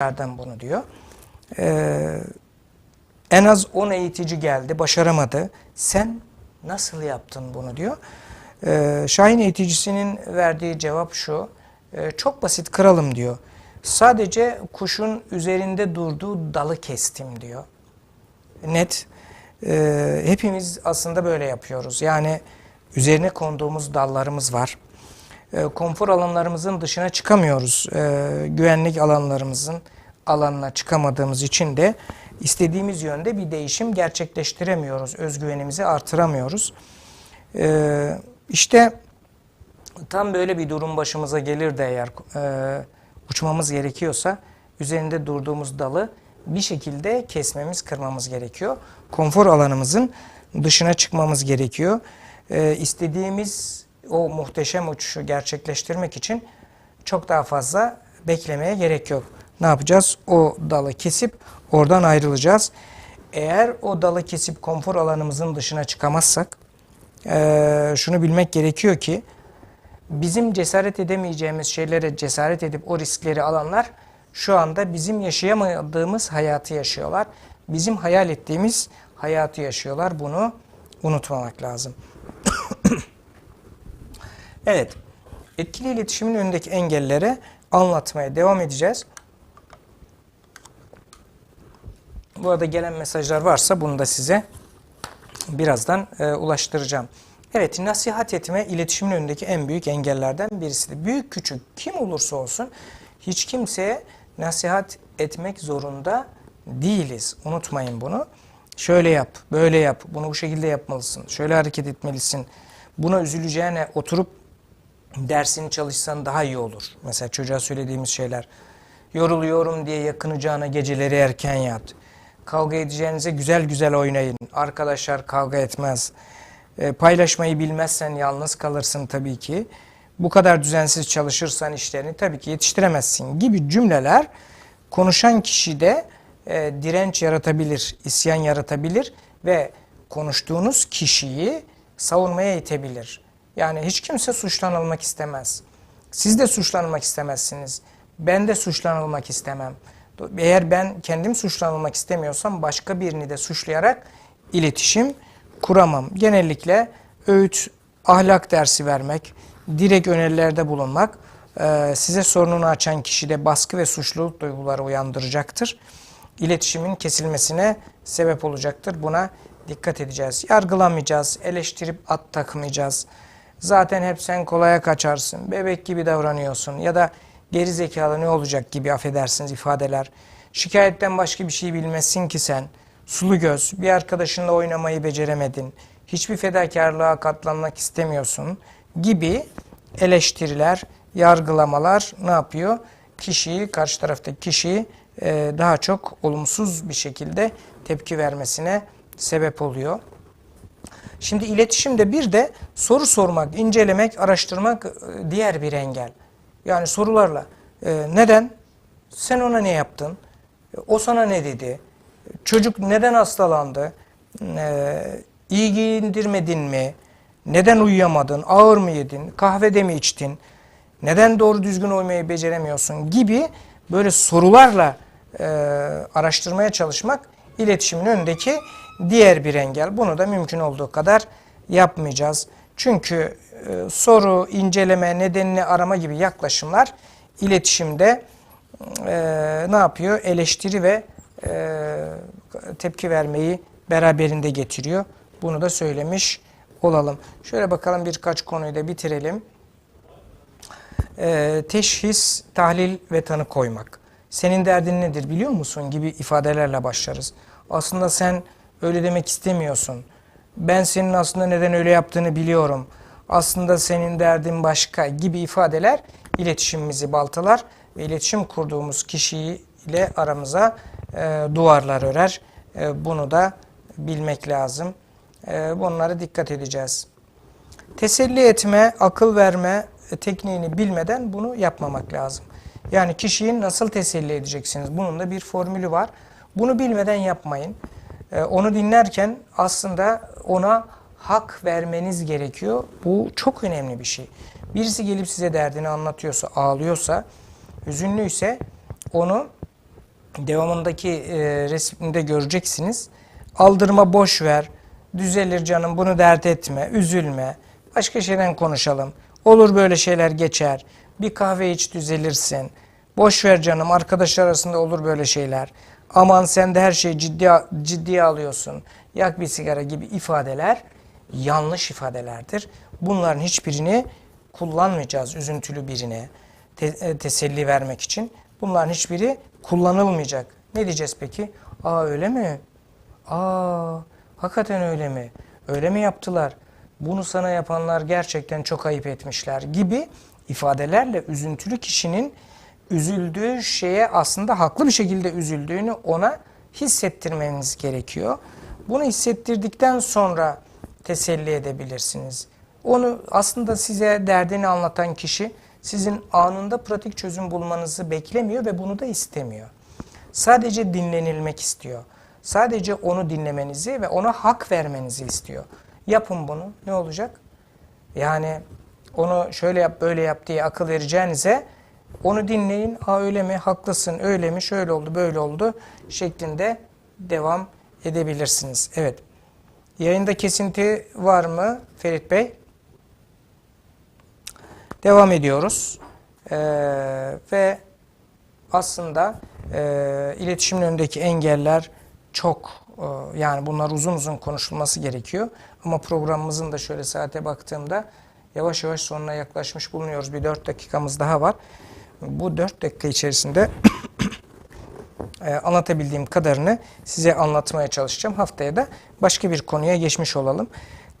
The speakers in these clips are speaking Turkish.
nereden bunu diyor. Ee, en az 10 eğitici geldi, başaramadı. Sen nasıl yaptın bunu diyor. Ee, Şahin eğiticisinin verdiği cevap şu. Ee, çok basit kralım diyor. Sadece kuşun üzerinde durduğu dalı kestim diyor. Net. Ee, hepimiz aslında böyle yapıyoruz. Yani üzerine konduğumuz dallarımız var. Ee, konfor alanlarımızın dışına çıkamıyoruz. Ee, güvenlik alanlarımızın alanına çıkamadığımız için de istediğimiz yönde bir değişim gerçekleştiremiyoruz. Özgüvenimizi artıramıyoruz. Ee, işte tam böyle bir durum başımıza gelir de eğer e, uçmamız gerekiyorsa üzerinde durduğumuz dalı bir şekilde kesmemiz, kırmamız gerekiyor. Konfor alanımızın dışına çıkmamız gerekiyor. Ee, istediğimiz o muhteşem uçuşu gerçekleştirmek için çok daha fazla beklemeye gerek yok. Ne yapacağız? O dalı kesip oradan ayrılacağız. Eğer o dalı kesip konfor alanımızın dışına çıkamazsak şunu bilmek gerekiyor ki bizim cesaret edemeyeceğimiz şeylere cesaret edip o riskleri alanlar şu anda bizim yaşayamadığımız hayatı yaşıyorlar. Bizim hayal ettiğimiz hayatı yaşıyorlar. Bunu unutmamak lazım. Evet, etkili iletişimin önündeki engellere anlatmaya devam edeceğiz. Bu arada gelen mesajlar varsa bunu da size birazdan e, ulaştıracağım. Evet, nasihat etme iletişimin önündeki en büyük engellerden birisidir. Büyük küçük kim olursa olsun hiç kimseye nasihat etmek zorunda değiliz. Unutmayın bunu. Şöyle yap, böyle yap, bunu bu şekilde yapmalısın, şöyle hareket etmelisin. Buna üzüleceğine oturup dersini çalışsan daha iyi olur. Mesela çocuğa söylediğimiz şeyler. Yoruluyorum diye yakınacağına geceleri erken yat. Kavga edeceğinize güzel güzel oynayın. Arkadaşlar kavga etmez. E, paylaşmayı bilmezsen yalnız kalırsın tabii ki. Bu kadar düzensiz çalışırsan işlerini tabii ki yetiştiremezsin gibi cümleler konuşan kişide e, direnç yaratabilir, isyan yaratabilir ve konuştuğunuz kişiyi savunmaya itebilir. Yani hiç kimse suçlanılmak istemez. Siz de suçlanılmak istemezsiniz. Ben de suçlanılmak istemem. Eğer ben kendim suçlanılmak istemiyorsam başka birini de suçlayarak iletişim kuramam. Genellikle öğüt, ahlak dersi vermek, direkt önerilerde bulunmak e, size sorununu açan kişide baskı ve suçluluk duyguları uyandıracaktır. İletişimin kesilmesine sebep olacaktır. Buna dikkat edeceğiz. Yargılamayacağız, eleştirip at takmayacağız. Zaten hep sen kolaya kaçarsın, bebek gibi davranıyorsun ya da geri zekalı ne olacak gibi affedersiniz ifadeler. Şikayetten başka bir şey bilmezsin ki sen. Sulu göz, bir arkadaşınla oynamayı beceremedin. Hiçbir fedakarlığa katlanmak istemiyorsun gibi eleştiriler, yargılamalar ne yapıyor? Kişiyi, karşı taraftaki kişiyi e, daha çok olumsuz bir şekilde tepki vermesine sebep oluyor. Şimdi iletişimde bir de soru sormak, incelemek, araştırmak e, diğer bir engel. Yani sorularla e, neden? Sen ona ne yaptın? E, O sana ne dedi? Çocuk neden hastalandı? E, iyi giyindirmedin mi? Neden uyuyamadın? Ağır mı yedin? Kahvede mi içtin? Neden doğru düzgün uyumayı beceremiyorsun? Gibi böyle sorularla araştırmaya çalışmak iletişimin önündeki diğer bir engel. Bunu da mümkün olduğu kadar yapmayacağız. Çünkü e, soru, inceleme, nedenini arama gibi yaklaşımlar iletişimde e, ne yapıyor? Eleştiri ve e, tepki vermeyi beraberinde getiriyor. Bunu da söylemiş olalım. Şöyle bakalım birkaç konuyu da bitirelim. E, teşhis, tahlil ve tanı koymak. Senin derdin nedir biliyor musun gibi ifadelerle başlarız. Aslında sen öyle demek istemiyorsun. Ben senin aslında neden öyle yaptığını biliyorum. Aslında senin derdin başka gibi ifadeler iletişimimizi baltalar ve iletişim kurduğumuz kişiyle aramıza e, duvarlar örer. E, bunu da bilmek lazım. E, bunlara dikkat edeceğiz. Teselli etme, akıl verme tekniğini bilmeden bunu yapmamak lazım. Yani kişiyi nasıl teselli edeceksiniz? Bunun da bir formülü var. Bunu bilmeden yapmayın. Ee, onu dinlerken aslında ona hak vermeniz gerekiyor. Bu çok önemli bir şey. Birisi gelip size derdini anlatıyorsa, ağlıyorsa, hüzünlüyse onu devamındaki e, göreceksiniz. Aldırma boş ver, düzelir canım bunu dert etme, üzülme, başka şeyden konuşalım. Olur böyle şeyler geçer, bir kahve iç düzelirsin. Boş ver canım arkadaşlar arasında olur böyle şeyler. Aman sen de her şeyi ciddi, ciddiye alıyorsun. Yak bir sigara gibi ifadeler yanlış ifadelerdir. Bunların hiçbirini kullanmayacağız üzüntülü birine te- e, teselli vermek için. Bunların hiçbiri kullanılmayacak. Ne diyeceğiz peki? Aa öyle mi? Aa hakikaten öyle mi? Öyle mi yaptılar? Bunu sana yapanlar gerçekten çok ayıp etmişler gibi ifadelerle üzüntülü kişinin üzüldüğü şeye aslında haklı bir şekilde üzüldüğünü ona hissettirmeniz gerekiyor. Bunu hissettirdikten sonra teselli edebilirsiniz. Onu aslında size derdini anlatan kişi sizin anında pratik çözüm bulmanızı beklemiyor ve bunu da istemiyor. Sadece dinlenilmek istiyor. Sadece onu dinlemenizi ve ona hak vermenizi istiyor. Yapın bunu. Ne olacak? Yani onu şöyle yap böyle yap diye akıl vereceğinize onu dinleyin. Ha öyle mi? Haklısın. Öyle mi? Şöyle oldu, böyle oldu şeklinde devam edebilirsiniz. Evet. Yayında kesinti var mı Ferit Bey? Devam ediyoruz. Ee, ve aslında e, iletişimin önündeki engeller çok e, yani bunlar uzun uzun konuşulması gerekiyor. Ama programımızın da şöyle saate baktığımda yavaş yavaş sonuna yaklaşmış bulunuyoruz. Bir 4 dakikamız daha var. Bu 4 dakika içerisinde e, anlatabildiğim kadarını size anlatmaya çalışacağım. Haftaya da başka bir konuya geçmiş olalım.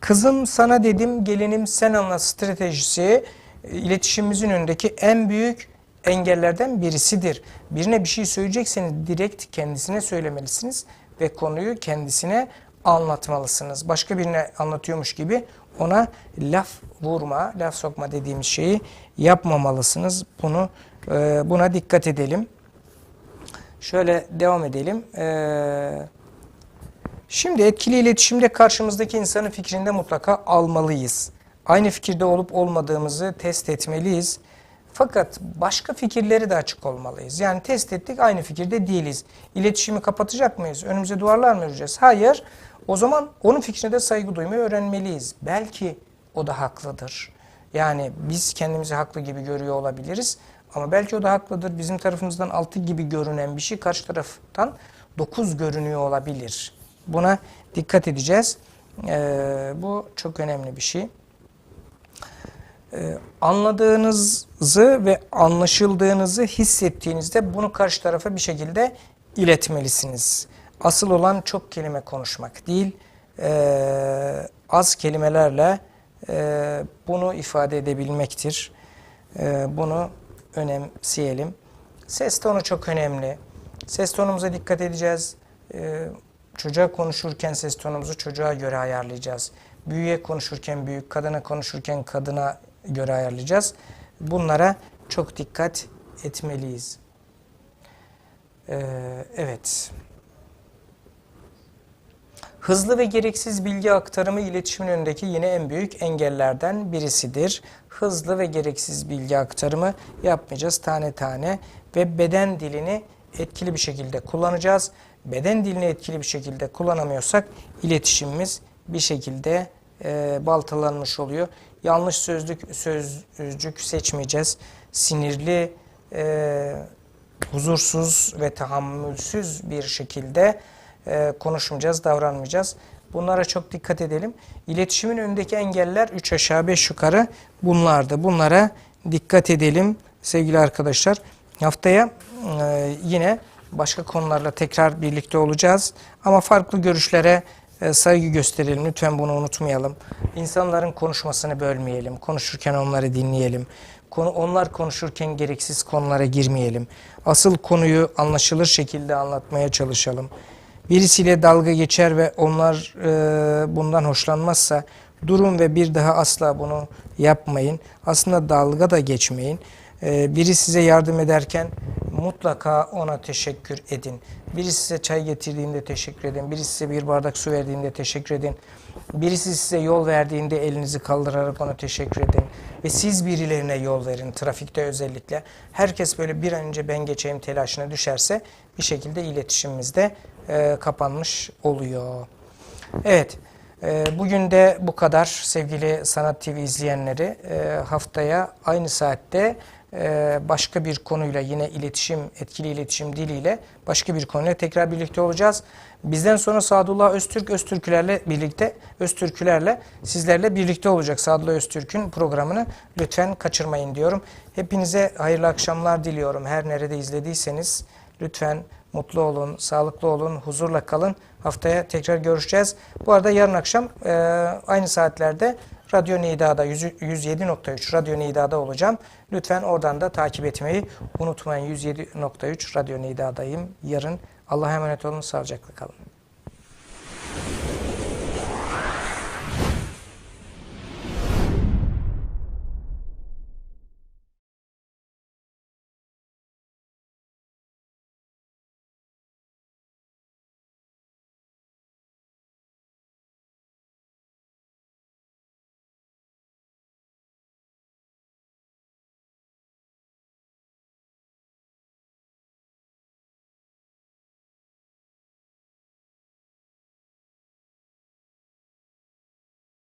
Kızım sana dedim, gelinim sen anla stratejisi e, iletişimimizin önündeki en büyük engellerden birisidir. Birine bir şey söyleyecekseniz direkt kendisine söylemelisiniz ve konuyu kendisine anlatmalısınız. Başka birine anlatıyormuş gibi ona laf vurma, laf sokma dediğimiz şeyi yapmamalısınız. Bunu e, buna dikkat edelim. Şöyle devam edelim. Ee, şimdi etkili iletişimde karşımızdaki insanın fikrinde mutlaka almalıyız. Aynı fikirde olup olmadığımızı test etmeliyiz. Fakat başka fikirleri de açık olmalıyız. Yani test ettik aynı fikirde değiliz. İletişimi kapatacak mıyız? Önümüze duvarlar mı öreceğiz? Hayır. O zaman onun fikrine de saygı duymayı öğrenmeliyiz. Belki o da haklıdır. Yani biz kendimizi haklı gibi görüyor olabiliriz. Ama belki o da haklıdır. Bizim tarafımızdan 6 gibi görünen bir şey karşı taraftan 9 görünüyor olabilir. Buna dikkat edeceğiz. Ee, bu çok önemli bir şey. Ee, anladığınızı ve anlaşıldığınızı hissettiğinizde bunu karşı tarafa bir şekilde iletmelisiniz. Asıl olan çok kelime konuşmak değil, e, az kelimelerle e, bunu ifade edebilmektir. E, bunu önemseyelim. Ses tonu çok önemli. Ses tonumuza dikkat edeceğiz. Ee, çocuğa konuşurken ses tonumuzu çocuğa göre ayarlayacağız. Büyüğe konuşurken büyük, kadına konuşurken kadına göre ayarlayacağız. Bunlara çok dikkat etmeliyiz. Ee, evet. Hızlı ve gereksiz bilgi aktarımı iletişimin önündeki yine en büyük engellerden birisidir. Hızlı ve gereksiz bilgi aktarımı yapmayacağız tane tane ve beden dilini etkili bir şekilde kullanacağız. Beden dilini etkili bir şekilde kullanamıyorsak iletişimimiz bir şekilde e, baltalanmış oluyor. Yanlış sözlük sözcük seçmeyeceğiz. Sinirli, e, huzursuz ve tahammülsüz bir şekilde e, konuşmayacağız, davranmayacağız. Bunlara çok dikkat edelim. İletişimin önündeki engeller 3 aşağı 5 yukarı bunlardı. Bunlara dikkat edelim sevgili arkadaşlar. Haftaya e, yine başka konularla tekrar birlikte olacağız. Ama farklı görüşlere e, saygı gösterelim. Lütfen bunu unutmayalım. İnsanların konuşmasını bölmeyelim. Konuşurken onları dinleyelim. Konu, onlar konuşurken gereksiz konulara girmeyelim. Asıl konuyu anlaşılır şekilde anlatmaya çalışalım birisiyle dalga geçer ve onlar e, bundan hoşlanmazsa durun ve bir daha asla bunu yapmayın. Aslında dalga da geçmeyin. E, biri size yardım ederken mutlaka ona teşekkür edin. Biri size çay getirdiğinde teşekkür edin. Biri size bir bardak su verdiğinde teşekkür edin. Birisi size yol verdiğinde elinizi kaldırarak ona teşekkür edin. ve siz birilerine yol verin trafikte özellikle. Herkes böyle bir an önce ben geçeyim telaşına düşerse bir şekilde iletişimimiz de e, kapanmış oluyor. Evet. e, Bugün de bu kadar sevgili Sanat TV izleyenleri. E, Haftaya aynı saatte e, başka bir konuyla yine iletişim, etkili iletişim diliyle başka bir konuyla tekrar birlikte olacağız. Bizden sonra Sadullah Öztürk, Öztürkülerle birlikte, Öztürkülerle sizlerle birlikte olacak Sadullah Öztürk'ün programını. Lütfen kaçırmayın diyorum. Hepinize hayırlı akşamlar diliyorum. Her nerede izlediyseniz lütfen mutlu olun, sağlıklı olun, huzurla kalın. Haftaya tekrar görüşeceğiz. Bu arada yarın akşam e, aynı saatlerde Radyo Nida'da 100 107.3 Radyo Nida'da olacağım. Lütfen oradan da takip etmeyi unutmayın. 107.3 Radyo Nida'dayım yarın. Allah'a emanet olun, sağlıcakla kalın.